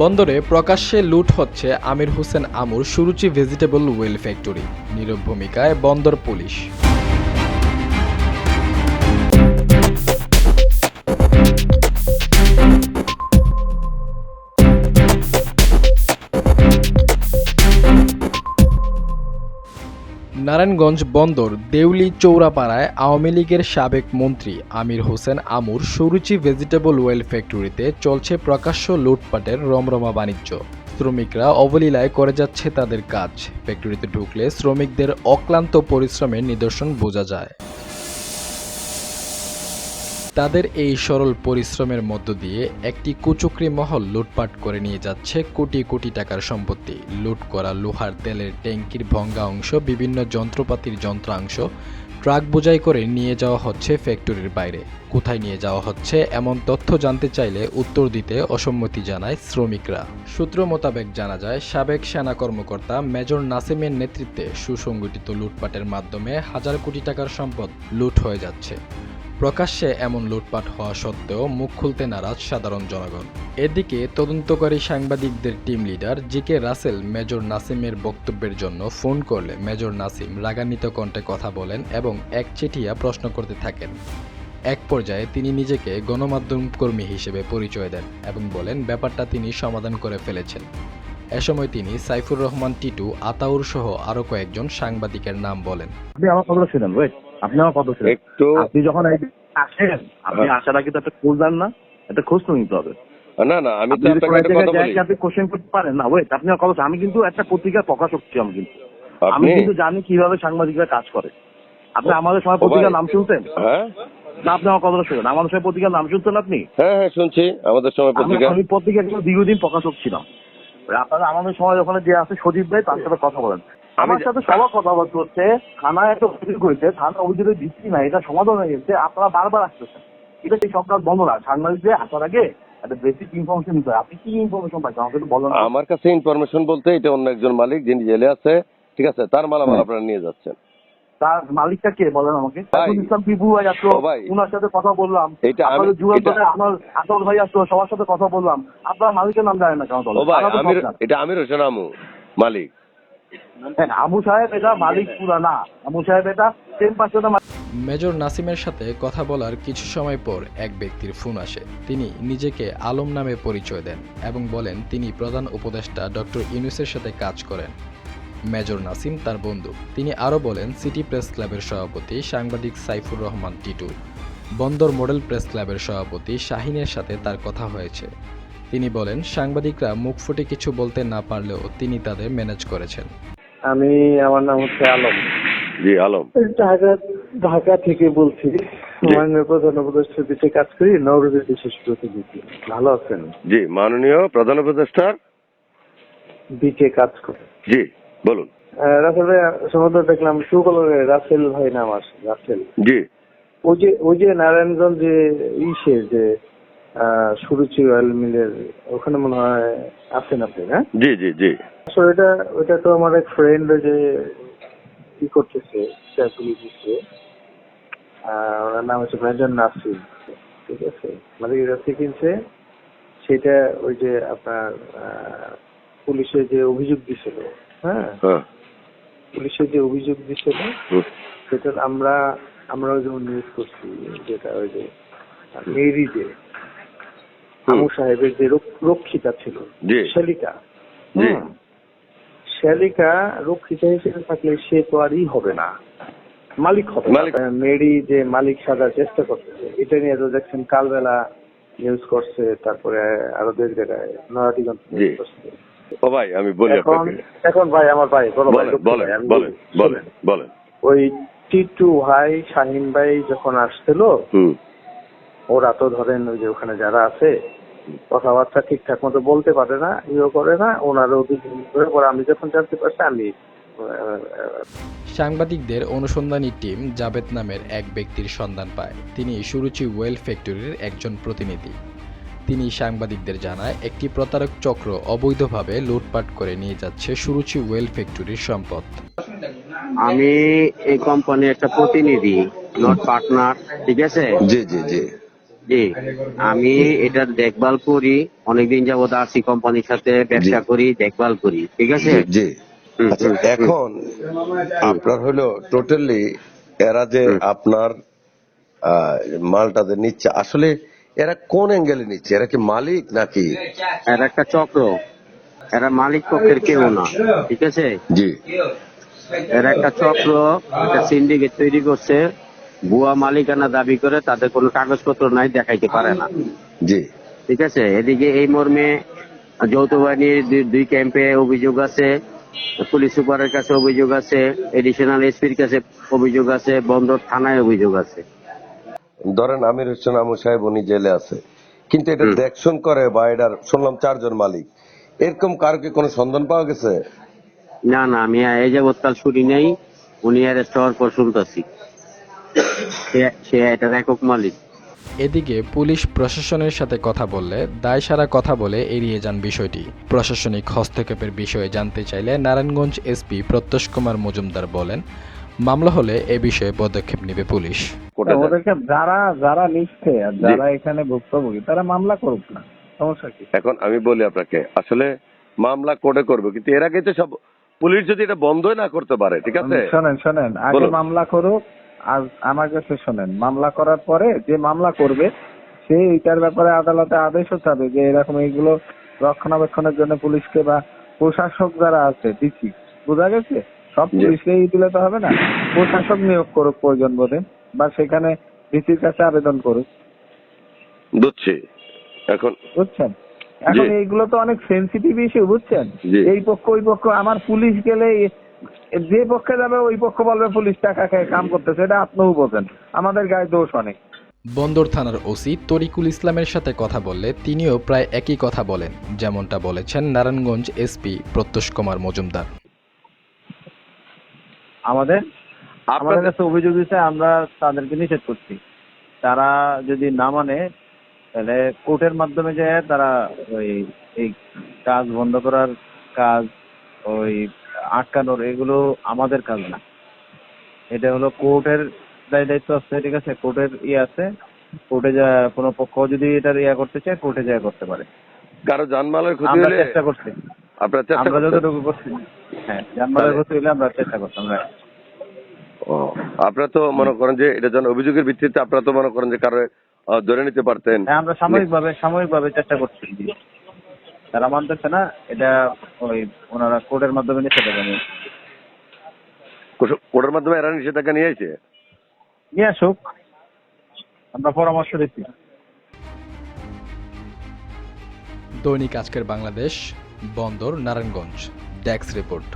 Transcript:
বন্দরে প্রকাশ্যে লুট হচ্ছে আমির হোসেন আমুর সুরুচি ভেজিটেবল ওয়েল ফ্যাক্টরি। নীরব ভূমিকায় বন্দর পুলিশ। নারায়ণগঞ্জ বন্দর দেউলি চৌরাপাড়ায় আওয়ামী লীগের সাবেক মন্ত্রী আমির হোসেন আমুর সুরুচি ভেজিটেবল ওয়েল ফ্যাক্টরিতে চলছে প্রকাশ্য লুটপাটের রমরমা বাণিজ্য। শ্রমিকরা অবলীলায় করে যাচ্ছে তাদের কাজ। ফ্যাক্টরিতে ঢুকলে শ্রমিকদের অক্লান্ত পরিশ্রমের নিদর্শন বোঝা যায়। তাদের এই সরল পরিশ্রমের মধ্য দিয়ে একটি কুচক্রি মহল লুটপাট করে নিয়ে যাচ্ছে কোটি কোটি টাকার সম্পত্তি। লুট করা লোহার তেলের ট্যাঙ্কির ভঙ্গা অংশ, বিভিন্ন যন্ত্রপাতির যন্ত্রাংশ, ট্রাক বোঝাই করে নিয়ে যাওয়া হচ্ছে ফ্যাক্টরির বাইরে। কোথায় নিয়ে যাওয়া হচ্ছে এমন তথ্য জানতে চাইলে উত্তর দিতে অসম্মতি জানায় শ্রমিকরা। সূত্র মোতাবেক জানা যায়, সাবেক সেনা কর্মকর্তা মেজর নাসিমের নেতৃত্বে সুসংগঠিত লুটপাটের মাধ্যমে হাজার কোটি টাকার সম্পদ লুট হয়ে যাচ্ছে। প্রকাশ্যে এমন লুটপাট হওয়া সত্ত্বেও মুখ খুলতে নারাজ সাধারণ জনগণ। এদিকে তদন্তকারী সাংবাদিকদের team leader G K Rasel major নাসিমের বক্তব্যের জন্য ফোন করলে মেজর নাসিম রাগান্বিত কণ্ঠে কথা বলেন এবং এক চিঠিয়া প্রশ্ন করতে থাকেন। এক পর্যায়ে তিনি নিজেকে গণমাধ্যম কর্মী হিসেবে পরিচয় দেন এবং বলেন, ব্যাপারটা তিনি সমাধান করে ফেলেছেন। এ সময় তিনি সাইফুর রহমান, টিটু, আতাউর সহ আরও কয়েকজন সাংবাদিকের নাম বলেন। আমার শুনেন ওয়েট আপনি আমার কথা শুনেন একটু আপনি যখন আসেন আপনি। আসার আগে তো একটা খোঁজ দেন না একটা খোঁজ তো নিতে হবে। না না আমি আপনি তো আপনাকে একটা কথা বলি। আপনি কোশ্চেন করতে পারেন না ওয়েট আপনি আমার কথা আমি কিন্তু একটা পত্রিকার প্রকাশক ছিলাম কিন্তু। আমি কিন্তু জানি কীভাবে সাংবাদিকরা কাজ করে। আপনি আমাদের সময় পত্রিকার নাম শুনতেন? হ্যাঁ। না আপনি আমার কথাটা শুনেন। আমাদের সময় পত্রিকার নাম শুনতেন আপনি? হ্যাঁ হ্যাঁ শুনছি। আমাদের সময় পত্রিকা। আমি পত্রিকার কিন্তু দীর্ঘদিন প্রকাশক ছিলাম। আপনারা আমাদের সময় ওখানে যে আছে সজীব ভাই তার সাথে কথা বলেন। আমার আমি- সাথে সবার কথা বলতে হচ্ছে থানায় একটা অভিযোগ হয়েছে থানা অভিযোগের ভিত্তি নাই এটা সমাধান হয়ে গেছে আপনারা বারবার আসতেছেন। সরকার বন্ধ না সাংবাদিকদের আসার আগে ইনফরমেশন আপনি কি ইনফরমেশন পাইছেন? আমাকে একটু আমার কাছে ইনফরমেশন বলতে এটা অন্য একজন মালিক যিনি জেলে আছে ঠিক আছে তার মালামাল। আপনারা নিয়ে যাচ্ছেন। তার মালিকটা কে বলেন আমাকে? ইসলাম পিপু ভাই আসলো উনার সাথে কথা বললাম। এটা আমার আসল ভাই আসলো সবার সাথে কথা বললাম। আপনার মালিকের নাম জানেন না কেন। এটা আমির হোসেন আমু মালিক। আবু সাহেব এটা মালিক পুরা না। আবু সাহেব এটা মেজর নাসিমের সাথে কথা বলার কিছু সময় পর এক ব্যক্তির ফোন আসে। তিনি নিজেকে আলম নামে পরিচয় দেন এবং বলেন, তিনি প্রধান উপদেষ্টা ডক্টর ইউনুসের সাথে কাজ করেন। মেজর নাসিম তার বন্ধু। তিনি আরও বলেন, সিটি প্রেস ক্লাবের সভাপতি সাংবাদিক সাইফুর রহমান টিটু। বন্দর মডেল প্রেস ক্লাবের সভাপতি শাহিনের সাথে তার কথা হয়েছে। তিনি বলেন সাংবাদিকরা মুখ ফুটে কিছু বলতে না পারলেও তিনি তাদের ম্যানেজ করেছেন। আমি আমার নাম হচ্ছে আলম। জি আলম। ঢাকা ঢাকা থেকে বলছি মাননীয় প্রধান উপদেষ্টার কাজ করি নবরূপের বিশেষ প্রতিনিধি। ভালো আছেন? জি মাননীয় প্রধান উপদেষ্টার বিকে কাজ করে। জি বলুন। রাসেল ভাই সম্ভবত দেখলাম সুকলরে রাসেল ভাই নাম আছে রাসেল। জি। ওই যে ওই যে নারায়ণগঞ্জে ইসে যে সুরুচি অয়েল মিলের ওখানে মনে হয় আছেন আপনি হ্যাঁ? জি জি জি। আসলে ওটা ওটা তো আমার এক ফ্রেন্ড যে কি করতেছে চাকরি দিচ্ছে। ওনার নাম হচ্ছে মেজর নাসির ঠিক আছে? মানে এটা কিনছে? সেটা ওই যে আপনার পুলিশে যে অভিযোগ দিছিল হ্যাঁ? হ্যাঁ। পুলিশে যে অভিযোগ দিছিল সেটা আমরা আমরাও যেমন নিউজ করছি যেটা ওই যে মেরি যে আমু সাহেবের যে রক্ষিতা ছিল হুম। শালিকা রক্ষিতা হিসেবে থাকলে সে তো আরই হবে না। মালিক হবে মেরি যে মালিক সাজার চেষ্টা করতেছে এটা নিয়ে তো দেখছেন কালবেলা নিউজ করছে তারপরে আরও দুই জায়গায় নয়াটিগঞ্জ নিউজ করছে। ও ভাই আমি বলি এখন এখন ভাই আমার ভাই বলেন বলেন বলেন বলেন ওই টিটু ভাই শাহিন ভাই যখন আসছিল ওরা তো ধরেন ওই যে ওখানে যারা আছে কথাবার্তা ঠিকঠাক মতো বলতে পারে না ইয়ে করে না ওনারও পরে আমি যখন জানতে পারছি আমি সাংবাদিকদের অনুসন্ধানী টিম জাবেদ নামের এক ব্যক্তির সন্ধান পায়। তিনি সুরুচি ওয়েল ফ্যাক্টরির একজন প্রতিনিধি। তিনি সাংবাদিকদের জানায় একটি প্রতারক চক্র অবৈধভাবে লুটপাট করে নিয়ে যাচ্ছে সুরুচি ওয়েল ফ্যাক্টরির সম্পদ। আমি এই কোম্পানির একটা প্রতিনিধি নট পার্টনার ঠিক আছে? জি জি জি। জি আমি এটার দেখভাল করি অনেকদিন যাবত আছি কোম্পানির সাথে ব্যবসা করি দেখভাল করি ঠিক আছে? জি আচ্ছা। এখন আপনার হলো টোটালি এরা যে আপনার মালটা যে নিচ্ছে আসলে এরা কোন অ্যাঙ্গেলে নিচ্ছে? এরা কি মালিক নাকি? এরা একটা চক্র। এরা মালিক পক্ষের কেউ না ঠিক আছে? জি। এরা একটা চক্র একটা সিন্ডিকেট তৈরি করছে ভুয়া মালিকানা দাবি করে তাদের কোনো কাগজপত্র নাই দেখাইতে পারে না। জি। ঠিক আছে? এদিকে এই মর্মে যৌথ বাহিনীর দুই- ক্যাম্পে অভিযোগ আছে পুলিশ সুপারের কাছে অভিযোগ আছে এডিশনাল এসপির কাছে অভিযোগ আছে বন্দর থানায় অভিযোগ আছে। ধরেন আমির হোসেন আমু সাহেব উনি জেলে আছে কিন্তু এটা। দেখশন করে বা এটার শুনলাম চারজন মালিক। এরকম কার কি কোনো সন্ধান পাওয়া গেছে? না না আমি এই যাবৎকাল শুনি নাই উনি অ্যারেস্ট হওয়ার পর শুনতেছি। সে- এটার একক মালিক। এদিকে পুলিশ প্রশাসনের সাথে কথা বললে দায় সারা কথা বলে এড়িয়ে যান বিষয়টি। প্রশাসনিক হস্তক্ষেপের বিষয়ে জানতে চাইলে নারায়ণগঞ্জ এসপি প্রত্যুষ কুমার মজুমদার বলেন মামলা হলে এ বিষয়ে পদক্ষেপ নেবে পুলিশ। ওদেরকে যারা যারা নিচ্ছে আর যারা এখানে ভুক্তভোগী তারা মামলা করুক না। সমস্যা কি? এখন আমি বলি আপনাকে আসলে মামলা কোর্টে করবে কিন্তু এর আগে তো সব পুলিশ যদি এটা বন্ধই না করতে পারে ঠিক আছে? শোনেন শোনেন আগে মামলা করুক আর আমার কাছে শোনেন মামলা করার পরে যে মামলা করবে সে এটার ব্যাপারে আদালতে আদেশও চাবে যে এরকম এইগুলো রক্ষণাবেক্ষণের জন্য পুলিশকে বা প্রশাসক যারা আছে ডিসি বোঝা গেছে? সব পুলিশকেই দিলে তো হবে না। প্রশাসক নিয়োগ করুক প্রয়োজন বোধে বা সেখানে ডিসির কাছে আবেদন করুক। বুঝছি। এখন বুঝছেন? এখন এইগুলো তো অনেক সেন্সিটিভ ইস্যু বুঝছেন? এই পক্ষ ওই পক্ষ আমার পুলিশ গেলে যে পক্ষে যাবে ওই পক্ষ বলবে পুলিশ টাকা খেয়ে কাম করতেছে। এটা আপনিও বোঝেন। আমাদের গায়ে দোষ অনেক। বন্দর থানার ওসি তরিকুল ইসলামের সাথে কথা বললে তিনিও প্রায় একই কথা বলেন যেমনটা বলেছেন নারায়ণগঞ্জ এসপি প্রত্যুষ কুমার মজুমদার। আমাদের? আমাদের কাছে অভিযোগ দিচ্ছে আমরা তাদেরকে নিষেধ করছি। তারা যদি না মানে তাহলে কোর্টের মাধ্যমে যে তারা ওই এই কাজ বন্ধ করার কাজ ওই আটকানোর এগুলো আমাদের কাজ না। এটা হলো কোর্টের দায় দায়িত্ব আছে ঠিক আছে? কোর্টের ইয়ে আছে। কোর্টে যা কোনো পক্ষ যদি এটার ইয়ে করতে চায় কোর্টে যা করতে পারে। কারও জানমালের ক্ষতি আমরা হলে চেষ্টা করছি। আপনার চেষ্টা আমরা যতটুকু করছি হ্যাঁ জানমালের ক্ষতি হলে আমরা চেষ্টা করতাম right. ও, আপনারা তো মনে করেন যে এটা যেন অভিযোগের ভিত্তিতে আপনারা তো মনে করেন যে কারও ধরে নিতে পারতেন। হ্যাঁ আমরা সাময়িকভাবে সাময়িকভাবে চেষ্টা করছি। তারা মানতেছে না এটা ওই ওনারা কোর্টের মাধ্যমে নিষেধাজ্ঞা নিয়ে কোর্টের মাধ্যমে এরা নিষেধাজ্ঞা নিয়ে আসে নিয়ে আসুক। আমরা পরামর্শ দিচ্ছি। দৈনিক আজকের বাংলাদেশ বন্দর নারায়ণগঞ্জ ডেক্স রিপোর্ট।